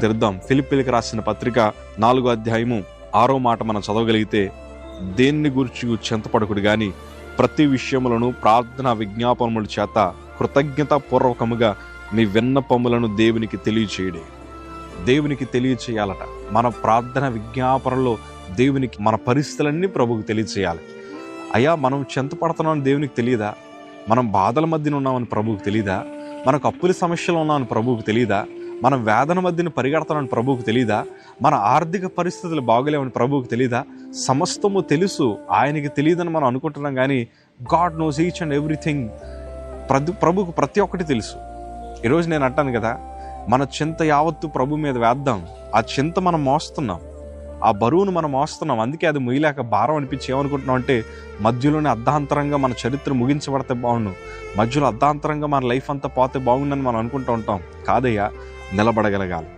తెరుద్దాం. ఫిలిపిలికి రాసిన పత్రిక నాలుగో అధ్యాయము ఆరో మాట మనం చదవగలిగితే దేన్ని గురించి చింతపడకుడు గాని ప్రతి విషయములను ప్రార్థన విజ్ఞాపనముల చేత కృతజ్ఞత పూర్వకముగా మీ విన్నపములను దేవునికి తెలియచేయడే. దేవునికి తెలియచేయాలట. మన ప్రార్థన విజ్ఞాపనలో దేవునికి మన పరిస్థితులన్నీ ప్రభువుకు తెలియచేయాలి. అయ్యా మనం చింతపడుతున్నామని దేవునికి తెలియదా? మనం బాధల మధ్యన ఉన్నామని ప్రభువుకు తెలియదా? మనకు అప్పుల సమస్యలు ఉన్నామని ప్రభువుకు తెలియదా? మనం వేదన మధ్యన పరిగెడతామని ప్రభువుకు తెలియదా మన ఆర్థిక పరిస్థితులు బాగలేవని ప్రభువుకు తెలియదా సమస్తము తెలుసు ఆయనకి తెలియదని మనం అనుకుంటున్నాం కానీ God knows each and everything ప్రతి ప్రభుకు ప్రతి ఒక్కటి తెలుసు. ఈరోజు నేను అంటాను కదా మన చింత యావత్తు ప్రభు మీద వేద్దాం. ఆ చింత మనం మోస్తున్నాం. ఆ బరువును మనం మోస్తున్నాం. అందుకే అది మొయ్యలేక భారం అనిపించి ఏమనుకుంటున్నాం అంటే మధ్యలోనే అర్ధాంతరంగా మన చరిత్ర ముగించబడితే బాగుండు. మధ్యలో అర్ధాంతరంగా మన లైఫ్ అంతా పోతే బాగుందని మనం అనుకుంటూ ఉంటాం. కాదయ్యా నిలబడగలగాలి.